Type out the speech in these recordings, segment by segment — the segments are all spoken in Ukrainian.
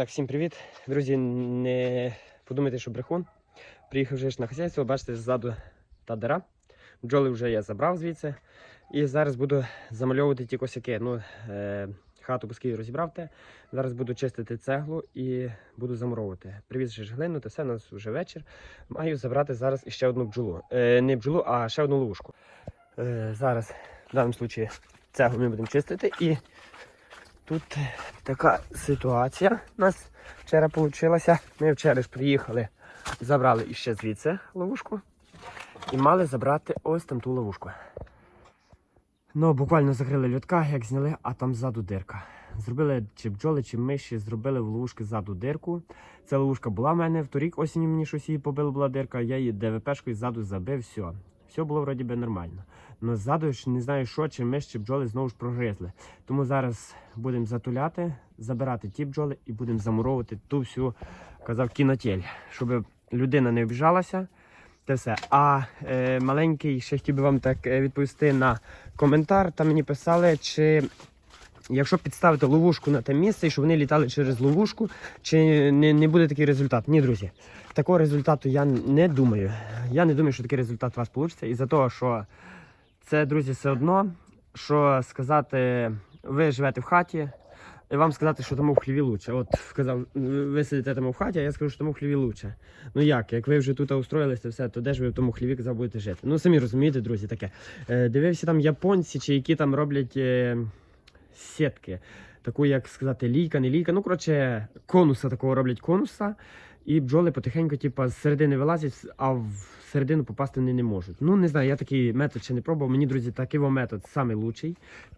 Так, всім привіт. Друзі, не подумайте, що брехун. Приїхав вже на хазяйство, бачите, ззаду та дира. Бджоли вже я забрав звідси. І зараз буду замальовувати ті косяки. Ну, е, хату пусків розібрав те. Зараз буду чистити цеглу і буду замуровувати. Привіз же глину, та все, у нас вже вечір. Маю забрати зараз іще одну бджолу. Е, не бджолу, а ще одну ловушку. Е, зараз, в даному випадку, цеглу ми будемо чистити і Тут така ситуація у нас вчора вийшла. Ми вчора ж приїхали, забрали іще звідси ловушку і мали забрати ось там ту ловушку. Ну, буквально закрили льотка, як зняли, а там ззаду дирка. Зробили чи бджоли, чи миші, зробили в ловушки ззаду дирку. Ця ловушка була в мене вторік осінню мені щось її побило, була дирка, я її ДВПшкою ззаду забив, все. Все було вроді би нормально. Но ззаду ж не знаю, що, чи миш, чи бджоли знову ж прогризли. Тому зараз будемо затуляти, забирати ті бджоли і будемо замуровувати ту всю, казав, кінотель, щоб людина не обіжалася. Те все. А е, маленький ще хотів би вам так е, відповісти на коментар. Там мені писали, чи якщо підставити ловушку на те місце, і щоб вони літали через ловушку, чи не, не буде такий результат. Ні, друзі, такого результату я не думаю. Я не думаю, що такий результат у вас вийде. Із-за того, що це, друзі, все одно, що сказати, ви живете в хаті, і вам сказати, що тому в хліві лучше. От сказав, ви сидите там в хаті, а я скажу, що тому в хліві лучше. Ну як, як ви вже тут устроїлися, все, то де ж ви в тому хліві казав, будете жити? Ну самі розумієте, друзі, таке. Е, дивився там японці, чи які там роблять е, сітки. Таку, як сказати, лійка, не лійка. Ну, коротше, конуса такого роблять конуса. І бджоли потихеньку, типу, з середини вилазять, а в середину попасти вони не можуть. Ну, не знаю, я такий метод ще не пробував. Мені, друзі, такий метод самий лучший.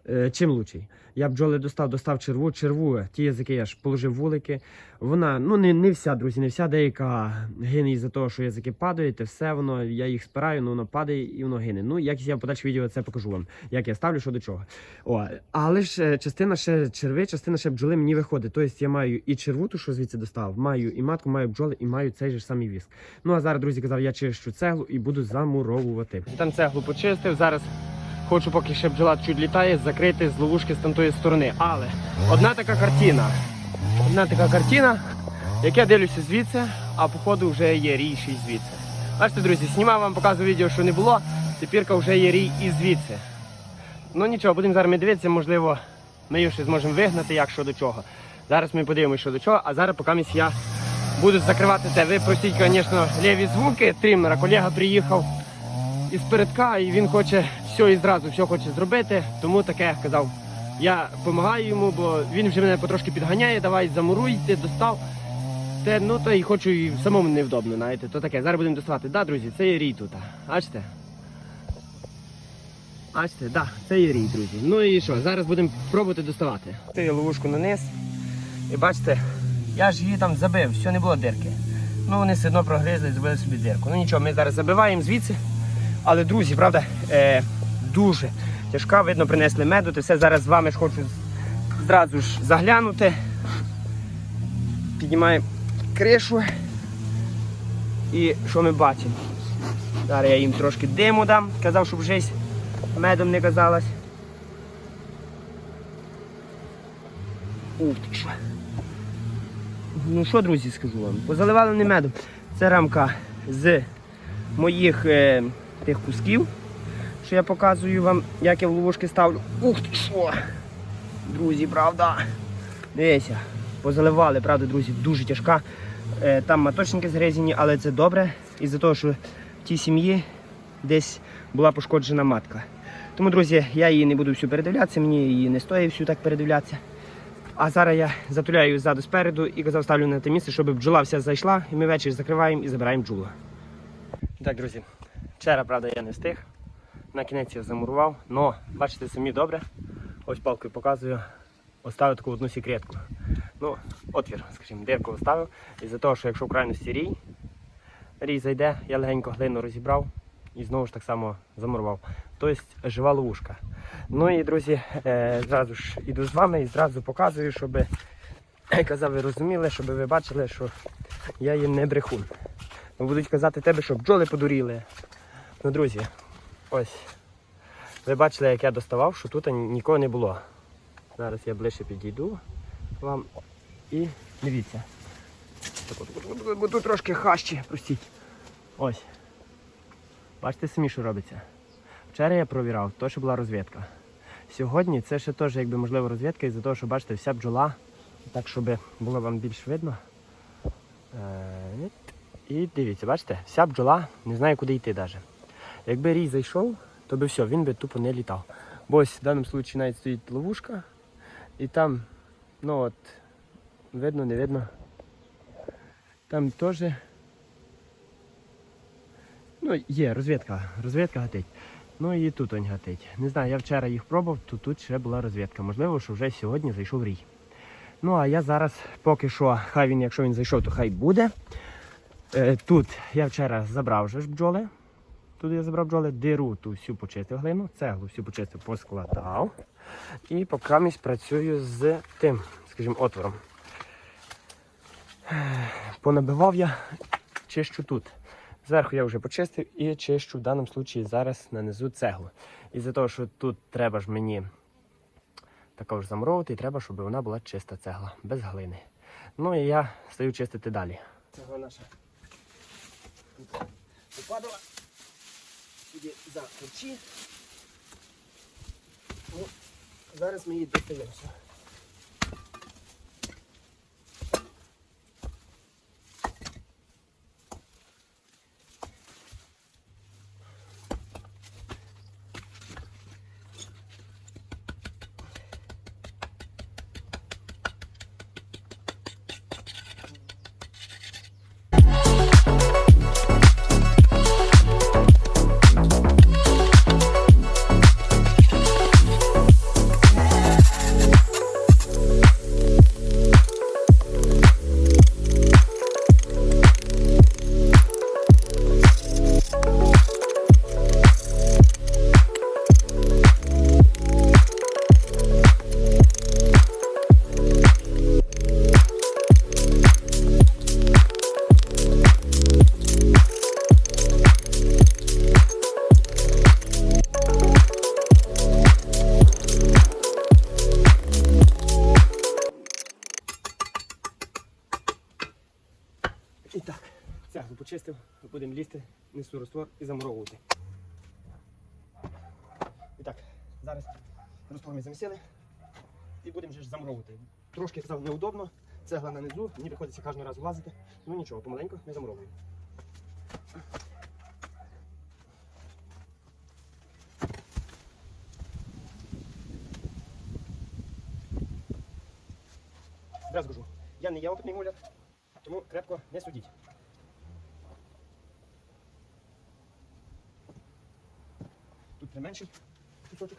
Е, чим лучший? Я бджоли достав, достав черву, черву, ті язики я ж положив вулики. Вона, ну не, не вся, друзі, не вся, деяка гине із-за того, що язики падають, і все воно, я їх спираю, ну воно падає і воно гине. Ну, як я в подальші відео це покажу вам, як я ставлю, що до чого. О, але ж е, частина ще черви, частина ще бджоли мені виходить. Тобто я маю і черву, ту, що звідси достав, маю і матку, маю бджоли, і маю цей же самий віск. Ну а зараз, друзі, казав, я чищу цеглу і буду замуровувати. Там цеглу почистив. Зараз хочу, поки ще бджола чуть літає, закрити з ловушки з тамтої сторони. Але одна така картина. Одна така картина, як я дивлюся звідси, а походу вже є рій ще й звідси. Бачите, друзі, знімав вам, показую відео, що не було. Тепірка вже є рій і звідси. Ну нічого, будемо зараз ми дивитися, можливо, ми його ще зможемо вигнати, як що до чого. Зараз ми подивимося, що до чого, а зараз поки я буду закривати те. Ви простіть, звісно, ліві звуки тримера. Колега приїхав із передка і він хоче все і зразу все хоче зробити. Тому таке казав. Я допомагаю йому, бо він вже мене потрошки підганяє, давай замуруйте, достав. Те, ну то і хочу і самому невдобно, знаєте, то таке. Зараз будемо доставати. Да, друзі, це є рій тут. Бачите? Бачите, да, це є рій, друзі. Ну і що, зараз будемо пробувати доставати. Ти ловушку наниз. І бачите, я ж її там забив, все не було дирки. Ну вони все одно прогризли зробили собі дирку. Ну нічого, ми зараз забиваємо звідси. Але, друзі, правда, е, дуже тяжка, видно, принесли меду. Ти все зараз з вами ж хочу зразу ж заглянути. Піднімаємо кришу. І що ми бачимо? Зараз я їм трошки диму дам, казав, щоб жесть медом не казалась. Ух ти що. Ну що, друзі, скажу вам? Позаливали не медом. Це рамка з моїх е, тих кусків, що я показую вам, як я в ловушки ставлю. Ух ти що! Друзі, правда. Дивіться, позаливали, правда, друзі, дуже тяжка. Е, там маточники згризені, але це добре. Із-за того, що в тій сім'ї десь була пошкоджена матка. Тому, друзі, я її не буду всю передивлятися, мені її не стоїть всю так передивлятися. А зараз я затуляю ззаду спереду і казав, ставлю на те місце, щоб бджола вся зайшла, і ми ввечері закриваємо і забираємо бджолу. Так, друзі, вчора, правда, я не встиг. На кінець я замурував, але бачите самі добре. Ось палкою показую. Оставив таку одну секретку. Ну, отвір, скажімо, дирку оставив. І за того, що якщо в крайності рій, рій зайде, я легенько глину розібрав і знову ж так само замурував. Тобто жива ловушка. Ну і друзі, е, зразу ж іду з вами і зразу показую, щоб казав, ви розуміли, щоб ви бачили, що я є не брехун. Ну, Будуть казати тебе, що бджоли подуріли. Ну, друзі, ось. Ви бачили, як я доставав, що тут нікого не було. Зараз я ближче підійду вам і Дивіться. Тут трошки хащі, простіть. Ось. Бачите самі, що робиться. Вчора я провірав, то що була розвідка. Сьогодні це ще теж якби можливо розвідка із-за того, що бачите, вся бджола, так щоб було вам більш видно. Е, І дивіться, бачите, вся бджола не знає, куди йти навіть. Якби рій зайшов, то би все, він би тупо не літав. Бо ось в даному випадку навіть стоїть ловушка, і там, ну от, видно, не видно. Там теж. Ну, є розвідка, розвідка гатить. Ну і тут он гатить. Не знаю, я вчора їх пробував, то тут ще була розвідка. Можливо, що вже сьогодні зайшов рій. Ну а я зараз поки що, хай він, якщо він зайшов, то хай буде. Е, тут я вчора забрав вже бджоли. Тут я забрав бджоли, диру ту всю почистив глину, цеглу всю почистив, поскладав. І поки місць працюю з тим, скажімо, отвором. Е, Понабивав я, чищу тут. Зверху я вже почистив і чищу в даному випадку зараз нанизу цеглу. І за того, що тут треба ж мені також замуровувати, і треба, щоб вона була чиста цегла, без глини. Ну і я стаю чистити далі. Цегла наша попадала сюди за ключі. Ну, зараз ми її достаємося. Несу раствор і замуровувати. І так, зараз раствор ми замісили і будемо ж замуровувати. Трошки казав неудобно, цегла на низу, мені приходиться кожен раз влазити. Ну нічого, помаленьку ми замуровуємо. Зразу кажу, я не є опитний муляр, тому крепко не судіть. Тут применший кусочок.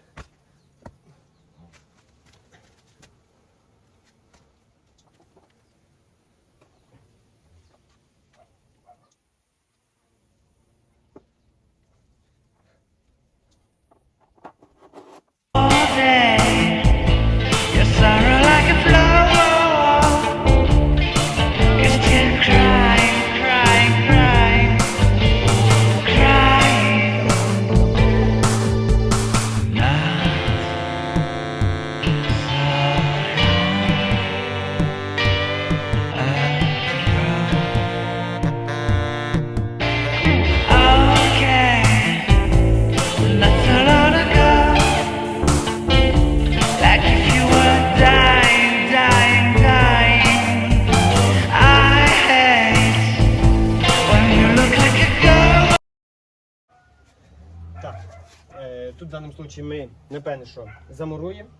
Тут в даному випадку ми напевне, що замуруємо.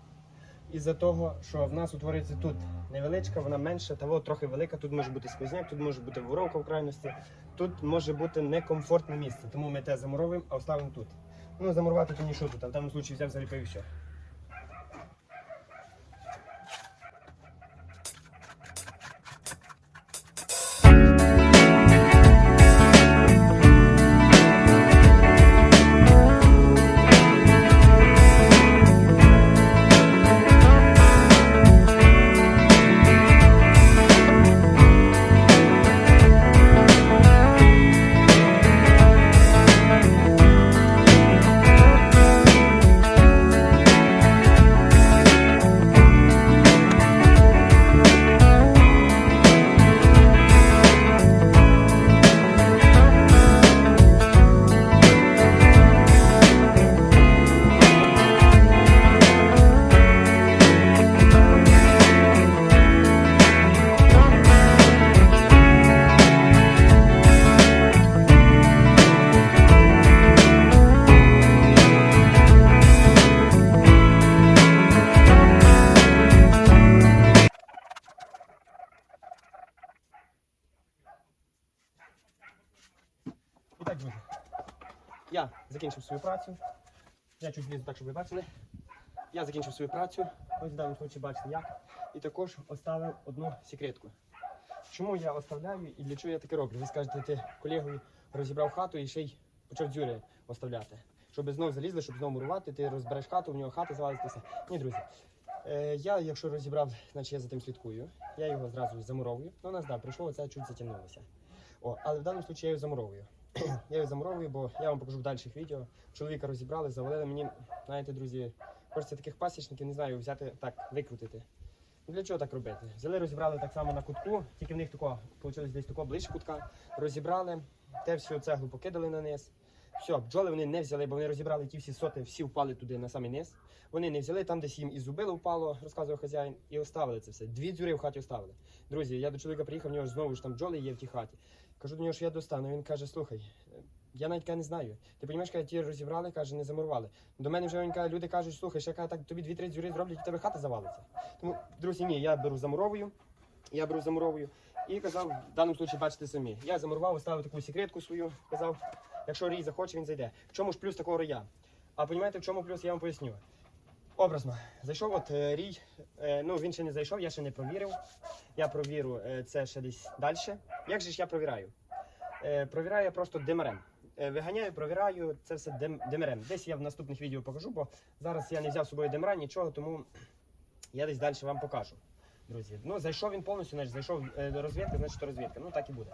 Із-за того, що в нас утворюється тут невеличка, вона менша, та трохи велика, тут може бути сквозняк, тут може бути воронка в крайності, тут може бути некомфортне місце. Тому ми те замуровуємо, а оставимо тут. Ну, замурувати то нічого тут, а в даному випадку взяв, заліпив і все. Так, друзі. Я закінчив свою працю. Я чуть влізу так, щоб ви бачили. Я закінчив свою працю. Ось в случаї бачите як. І також оставив одну секретку. Чому я оставляю і для чого я таке роблю? Ви скажете, ти колегою розібрав хату і ще й почав дзюри оставляти. Щоб знов залізли, щоб знову мурувати, ти розбереш хату, в нього хати завалиться. Ні, друзі. Е, я, якщо розібрав, значить я за тим слідкую. Я його зразу замуровую. Ну, у нас да, прийшло, оце чуть затягнулося. О, але в даному випадку я його замуровую. я його замуровую, бо я вам покажу в дальших відео. Чоловіка розібрали, завалили мені, знаєте, друзі, хочеться таких пасічників, не знаю, взяти так, викрутити. Ну, Для чого так робити? Взяли, розібрали так само на кутку, тільки в них тако, вийшло десь тако ближче кутка. Розібрали, те всю цеглу покидали на низ. Все, бджоли вони не взяли, бо вони розібрали ті всі соти, всі впали туди на самий низ. Вони не взяли, там десь їм і зубило впало, розказував хазяїн, і оставили це все. Дві дзюри в хаті оставили. Друзі, я до чоловіка приїхав, в нього ж знову ж там бджоли є в тій хаті. Кажу до нього, що я достану. Він каже: слухай, я навіть не знаю. Ти розумієш, каже, ті розібрали, каже, не замурували. До мене вже він каже, люди кажуть, слухай, ще каже, так тобі дві-три дзюри зроблять, і тебе хата завалиться. Тому, друзі, ні, я беру замуровую. Я беру замуровую. І казав, в даному випадку бачите самі. Я замурував, оставив таку секретку свою, казав, якщо рій захоче, він зайде. В чому ж плюс такого рия? А розумієте, в чому плюс, я вам поясню. Образно, зайшов от е, рій, е, ну він ще не зайшов, я ще не провірив. Я провірю е, це ще десь далі. Як же ж я провіряю? Е, провіряю я просто демарем. Е, виганяю, провіряю це все дем, демарем. Десь я в наступних відео покажу, бо зараз я не взяв з собою демара, нічого, тому я десь далі вам покажу. Друзі, ну зайшов він повністю, значить зайшов е, до розвідки, значить розвідка. Ну так і буде.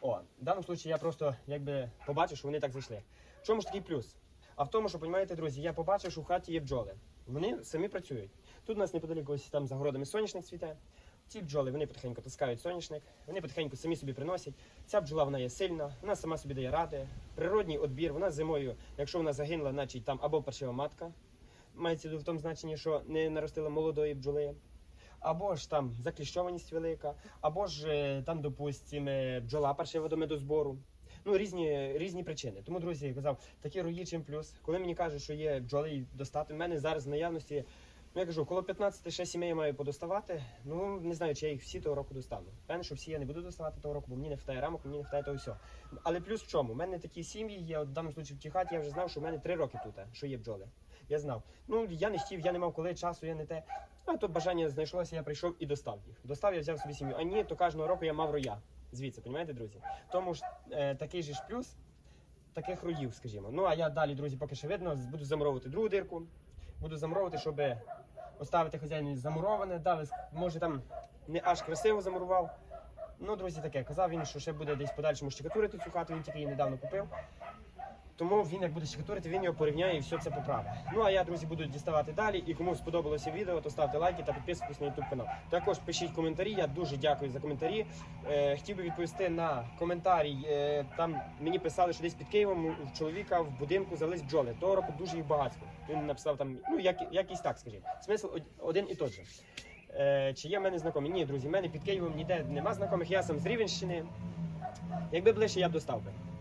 О, в даному випадку я просто якби побачив, що вони так зайшли. В чому ж такий плюс? А в тому, що розумієте, друзі, я побачив, що в хаті є бджоли. Вони самі працюють. Тут у нас неподалік ось там за городами соняшник цвіте. Ці бджоли вони потихеньку таскають соняшник, вони потихеньку самі собі приносять. Ця бджола вона є сильна, вона сама собі дає ради. Природній відбір, вона зимою, якщо вона загинула, значить там або паршива матка. Мається в тому значенні, що не наростила молодої бджоли. Або ж там закліщованість велика, або ж е, там, допустимо, е, бджола паршива до медозбору. Ну, різні, різні причини. Тому, друзі, я казав, такі рої чим плюс. Коли мені кажуть, що є бджоли достати, в мене зараз в наявності, ну я кажу, коло 15 ще сімей я маю подоставати. Ну, не знаю, чи я їх всі того року достану. Певне, що всі я не буду доставати того року, бо мені не вистачає рамок, мені не вистачає того всього. Але плюс в чому? У мене такі сім'ї от в даному випадку в тій хаті я вже знав, що в мене три роки тут, що є бджоли. Я знав. Ну, я не хотів, я не мав коли часу, я не те. А то бажання знайшлося, я прийшов і достав їх. Достав, я взяв собі сім'ю. А ні, то кожного року я мав роя. Звідси, розумієте, друзі? Тому ж е, такий же ж плюс таких роїв, скажімо. Ну а я далі, друзі, поки що видно, буду замуровувати другу дирку. Буду замуровувати, щоб оставити хазяїну замуроване. Далі, може там не аж красиво замурував. Ну, друзі, таке. Казав він, що ще буде десь подальшому щекатурити цю хату, він тільки її недавно купив. Тому він як буде щекатурити, він його порівняє і все це поправить. Ну а я, друзі, буду діставати далі. І кому сподобалося відео, то ставте лайки та підписуйтесь на YouTube канал. Також пишіть коментарі. Я дуже дякую за коментарі. Е, хотів би відповісти на коментарі. Е, там мені писали, що десь під Києвом у чоловіка в будинку завелись бджоли. Того року дуже їх багато. Він написав там, ну як, якийсь так, скажімо. Смисл один і той же. Е, чи є в мене знайомі? Ні, друзі, в мене під Києвом ніде нема знайомих. Я сам з Рівенщини. Якби ближче, я б достав би.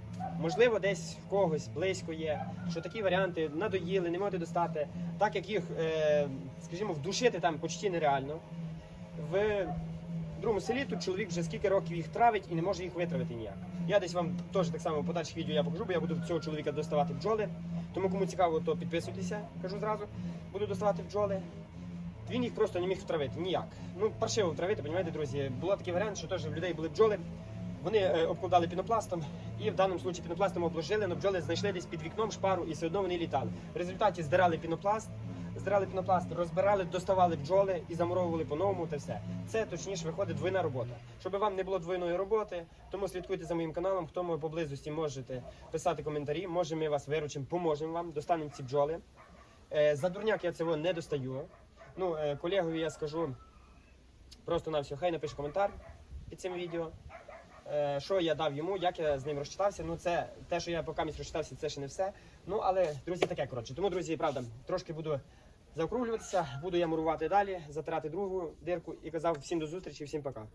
Можливо, десь в когось близько є, що такі варіанти надоїли, не можете достати, так як їх, е, скажімо, вдушити там почти нереально. В другому селі тут чоловік вже скільки років їх травить і не може їх витравити ніяк. Я десь вам теж так само в подальших відео я покажу, бо я буду цього чоловіка доставати бджоли. Тому кому цікаво, то підписуйтеся, кажу зразу. Буду доставати бджоли. Він їх просто не міг втравити ніяк. Ну, паршиво втравити, розумієте, друзі. Було такий варіант, що теж в людей були бджоли. Вони е, обкладали пінопластом і в даному випадку пінопластом обложили, але бджоли знайшли десь під вікном шпару і все одно вони літали. В результаті здирали пінопласт, здирали пінопласт, розбирали, доставали бджоли і замуровували по-новому та все. Це точніше виходить двойна робота. Щоб вам не було двойної роботи, тому слідкуйте за моїм каналом. Хто ми поблизості можете писати коментарі, може ми вас виручимо, поможемо вам, достанемо ці бджоли. Е, за дурняк я цього не достаю. Ну, е, колегові я скажу просто на все, хай напише коментар під цим відео. Е, що я дав йому, як я з ним розчитався. Ну, це те, що я поки місь розчитався, це ще не все. Ну, але, друзі, таке коротше. Тому, друзі, правда, трошки буду заокруглюватися, буду я мурувати далі, затирати другу дирку і казав всім до зустрічі, всім пока.